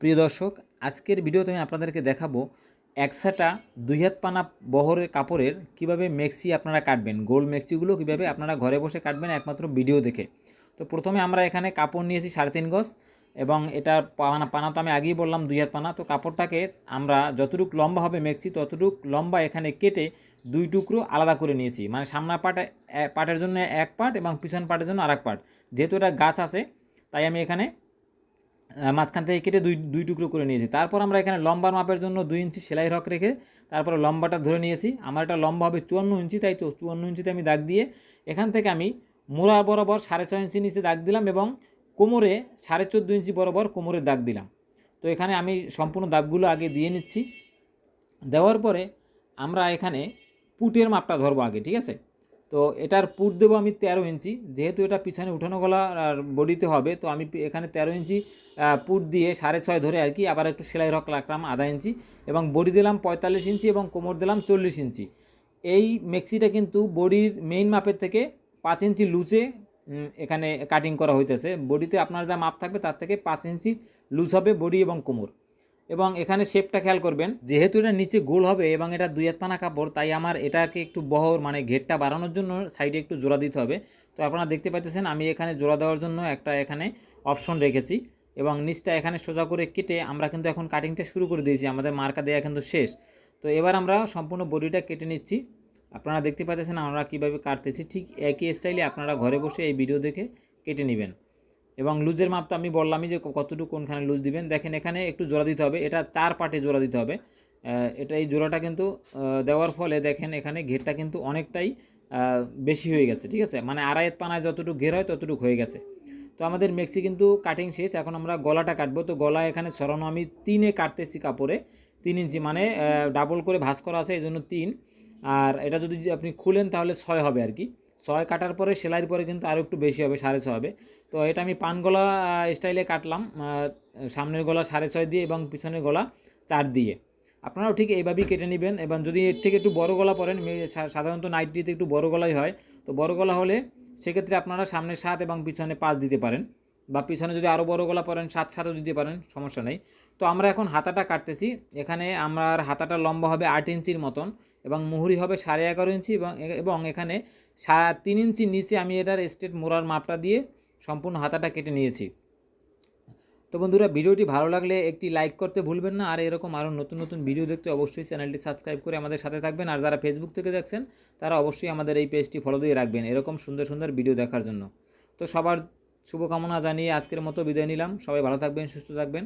প্রিয় দর্শক, আজকের ভিডিওতে আমি আপনাদেরকে দেখাবো একসাটা দুই হাত পানা বহরের কাপড়ের কীভাবে মেক্সি আপনারা কাটবেন গোল মেক্সিগুলো কীভাবে আপনারা ঘরে বসে কাটবেন একমাত্র ভিডিও দেখে। তো প্রথমে আমরা এখানে কাপড় নিয়েছি সাড়ে তিন গজ এবং এটার পানা পানা তো আমি আগেই বললাম দুই হাত পানা। তো কাপড়টাকে আমরা যতটুকু লম্বা হবে মেক্সি, ততটুক লম্বা এখানে কেটে দুই টুকরো আলাদা করে নিয়েছি। মানে সামনা পাটে পাটের জন্য এক পাট এবং পিছন পাটের জন্য আরেক পাট। যেহেতু এটা গাছ আছে, তাই আমি এখানে মাঝখান থেকে কেটে দুই দুই টুকরো করে নিয়েছি। তারপর আমরা এখানে লম্বার মাপের জন্য দুই ইঞ্চি সেলাই রক রেখে তারপরে লম্বাটা ধরে নিয়েছি। আমার এটা লম্বা হবে চুয়ান্ন ইঞ্চি, তাই তো? চুয়ান্ন ইঞ্চিতে আমি দাগ দিয়ে এখান থেকে আমি মোড়া বরাবর সাড়ে ছয় ইঞ্চি নিচে দাগ দিলাম এবং কোমরে সাড়ে চোদ্দ ইঞ্চি বরাবর কোমরের দাগ দিলাম। তো এখানে আমি সম্পূর্ণ দাগগুলো আগে দিয়ে নিচ্ছি। দেওয়ার পরে আমরা এখানে পুটের মাপটা ধরবো আগে, ঠিক আছে? তো এটার পুট দেবো আমি তেরো ইঞ্চি। যেহেতু এটা পিছনে উঠানো গলা আর বডিতে হবে তো আমি এখানে তেরো ইঞ্চি পুট দিয়ে সাড়ে ছয় ধরে আর কি আবার একটু সেলাই রক রাখলাম আধা ইঞ্চি এবং বডি দিলাম পঁয়তাল্লিশ ইঞ্চি এবং কোমর দিলাম চল্লিশ ইঞ্চি। এই মেক্সিটা কিন্তু বডির মেইন মাপের থেকে পাঁচ ইঞ্চি উম, এখানে কাটিং করা হইতেছে। বডিতে আপনার যা মাপ থাকবে তার থেকে পাঁচ ইঞ্চি লুজ হবে বডি এবং কোমর। এবং এখানে শেপটা খেয়াল করবেন, যেহেতু এটা নিচে গোল হবে এবং এটা দুই পানা কাপড়, তাই আমার এটাকে একটু বহর মানে ঘেরটা বাড়ানোর জন্য সাইডে একটু জোড়া দিতে হবে। তো আপনারা দেখতে পাইতেছেন, আমি এখানে জোড়া দেওয়ার জন্য একটা এখানে অপশন রেখেছি এবং নিচটা এখানে সোজা করে কেটে আমরা কিন্তু এখন কাটিংটা শুরু করে দিয়েছি, আমাদের মার্কা দেওয়া কিন্তু শেষ। তো এবার আমরা সম্পূর্ণ বডিটা কেটে নিচ্ছি। আপনারা দেখতে পাইতেছেন আমরা কীভাবে কাটতেছি, ঠিক একই স্টাইলে আপনারা ঘরে বসে এই ভিডিও দেখে কেটে নেবেন। এবং লুজের মাপ তো আমি বললামই যে কতটুকু কোনখানে লুজ দিবেন। দেখেন এখানে একটু জোড়া দিতে হবে। এটা চার পার্টে জোড়া দিতে হবে। এটা এই জোড়াটা কিন্তু দেওয়ার ফলে দেখেন এখানে ঘেরটা কিন্তু অনেকটাই বেশি হয়ে গেছে, ঠিক আছে? মানে আড়াই পানায় যতটুকু ঘের হয় ততটুকু হয়ে গেছে। তো আমাদের মেক্সি কিন্তু কাটিং শেষ। এখন আমরা গলাটা কাটবো। তো গলা এখানে সরানো আমি তিনে কাটতেছি কাপড়ে। তিন ইঞ্চি মানে ডাবল করে ভাঁজ করা আছে, এই জন্য তিন। আর এটা যদি আপনি খুলেন তাহলে ছয় হবে আর কি। ছয় কাটার পরে সেলাইয়ের পরে কিন্তু আরও একটু বেশি হবে, সাড়ে ছয় হবে। তো এটা আমি পান গলা স্টাইলে কাটলাম সামনের গলা সাড়ে ছয় দিয়ে এবং পিছনের গলা চার দিয়ে। আপনারাও ঠিক এইভাবেই কেটে নেবেন এবং যদি এর থেকে একটু বড় গলা পরেন সাধারণত নাইটটিতে একটু বড় গলাই হয়, তো বড় গলা হলে সেক্ষেত্রে আপনারা সামনে সাত এবং পিছনে পাঁচ দিতে পারেন বা পিছনে যদি আরও বড় গলা পরেন, সাত সাতও দিতে পারেন, সমস্যা নেই। তো আমরা এখন হাতাটা কাটতেছি। এখানে আমার হাতাটা লম্বা হবে আট ইঞ্চির মতন। এবং মুহুরি হবে সাড়ে এগারো ইঞ্চি এবং এবং এখানে তিন ইঞ্চি নিচে আমি এটার স্টেট মোড়ার মাপটা দিয়ে সম্পূর্ণ হাতাটা কেটে নিয়েছি। তো বন্ধুরা, ভিডিওটি ভালো লাগলে একটি লাইক করতে ভুলবেন না। আর এরকম আরও নতুন নতুন ভিডিও দেখতে অবশ্যই চ্যানেলটি সাবস্ক্রাইব করে আমাদের সাথে থাকবেন। আর যারা ফেসবুক থেকে দেখছেন, তারা অবশ্যই আমাদের এই পেজটি ফলো দিয়ে রাখবেন এরকম সুন্দর সুন্দর ভিডিও দেখার জন্য। তো সবার শুভকামনা জানিয়ে আজকের মতো বিদায় নিলাম। সবাই ভালো থাকবেন, সুস্থ থাকবেন।